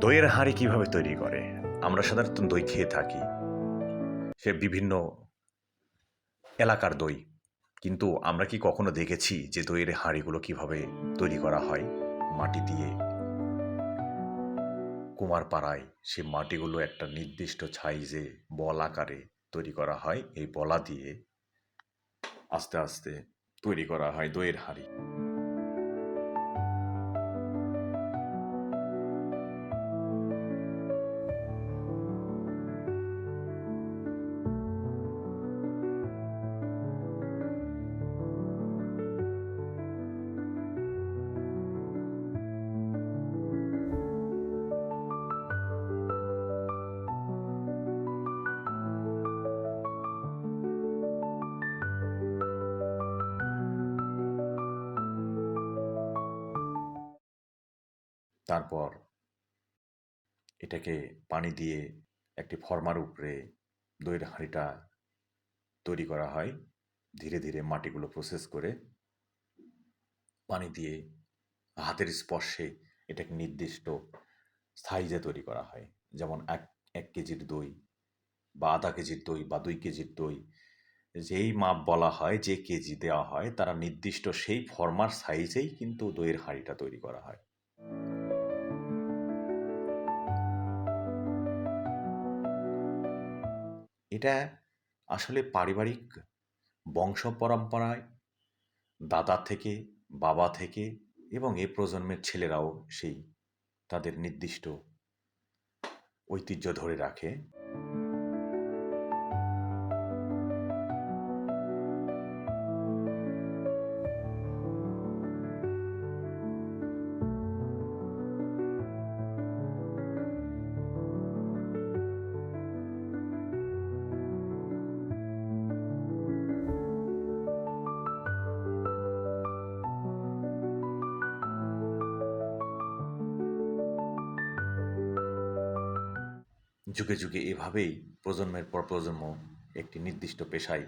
দইয়ের হাঁড়ি কীভাবে তৈরি করে? আমরা সাধারণত দই খেয়ে থাকি। সে বিভিন্ন এলাকার দই। কিন্তু আমরা কি কখনো দেখেছি যে দইয়ের হাঁড়িগুলো কীভাবে তৈরি করা হয়? মাটি দিয়ে। কুমারপাড়ায় সে মাটিগুলো একটা নির্দিষ্ট সাইজে বল আকারে তৈরি করা হয়। এই বলা দিয়ে আস্তে আস্তে তৈরি করা হয় দইয়ের হাঁড়ি। তারপর এটাকে পানি দিয়ে একটি ফর্মার উপরে দইয়ের হাঁড়িটা তৈরি করা হয়। ধীরে ধীরে মাটিগুলো প্রসেস করে পানি দিয়ে হাতের স্পর্শে এটাকে নির্দিষ্ট সাইজে তৈরি করা হয়। যেমন এক এক কেজির দই বা আধা কেজির দই বা দুই কেজির দই, যেই মাপ বলা হয়, যে কেজি দেওয়া হয়, তারা নির্দিষ্ট সেই ফর্মার সাইজেই কিন্তু দইয়ের হাঁড়িটা তৈরি করা হয়। এটা আসলে পারিবারিক বংশ পরম্পরায় দাদা থেকে, বাবা থেকে এবং এ প্রজন্মের ছেলেরাও সেই তাদের নির্দিষ্ট ঐতিহ্য ধরে রাখে। যুগে যুগে এভাবেই প্রজন্মের পর প্রজন্ম একটি নির্দিষ্ট পেশায়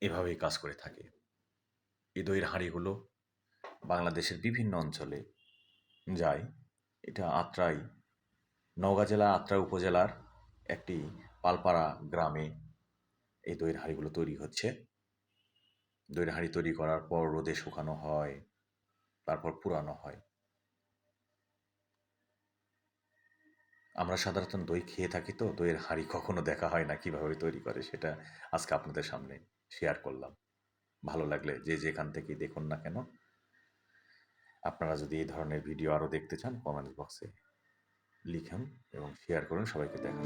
এভাবেই কাজ করে থাকে। এই দইয়ের হাঁড়িগুলো বাংলাদেশের বিভিন্ন অঞ্চলে যায়। এটা আত্রাই নওগাঁ জেলা আত্রাই উপজেলার একটি পালপাড়া গ্রামে এই দইয়ের হাঁড়িগুলো তৈরি হচ্ছে। দইয়ের হাঁড়ি তৈরি করার পর রোদে শুকানো হয়, তারপর পুরানো হয়। আমরা সাধারণত দই খেয়ে থাকি তো, দইয়ের হাঁড়ি কখনো দেখা হয় না কীভাবে তৈরি করে সেটা আজকে আপনাদের সামনে শেয়ার করলাম ভালো লাগলে যে যেখান থেকেই দেখুন না কেন, আপনারা যদি এই ধরনের ভিডিও আরও দেখতে চান কমেন্ট বক্সে লিখুন এবং শেয়ার করুন, সবাইকে দেখা।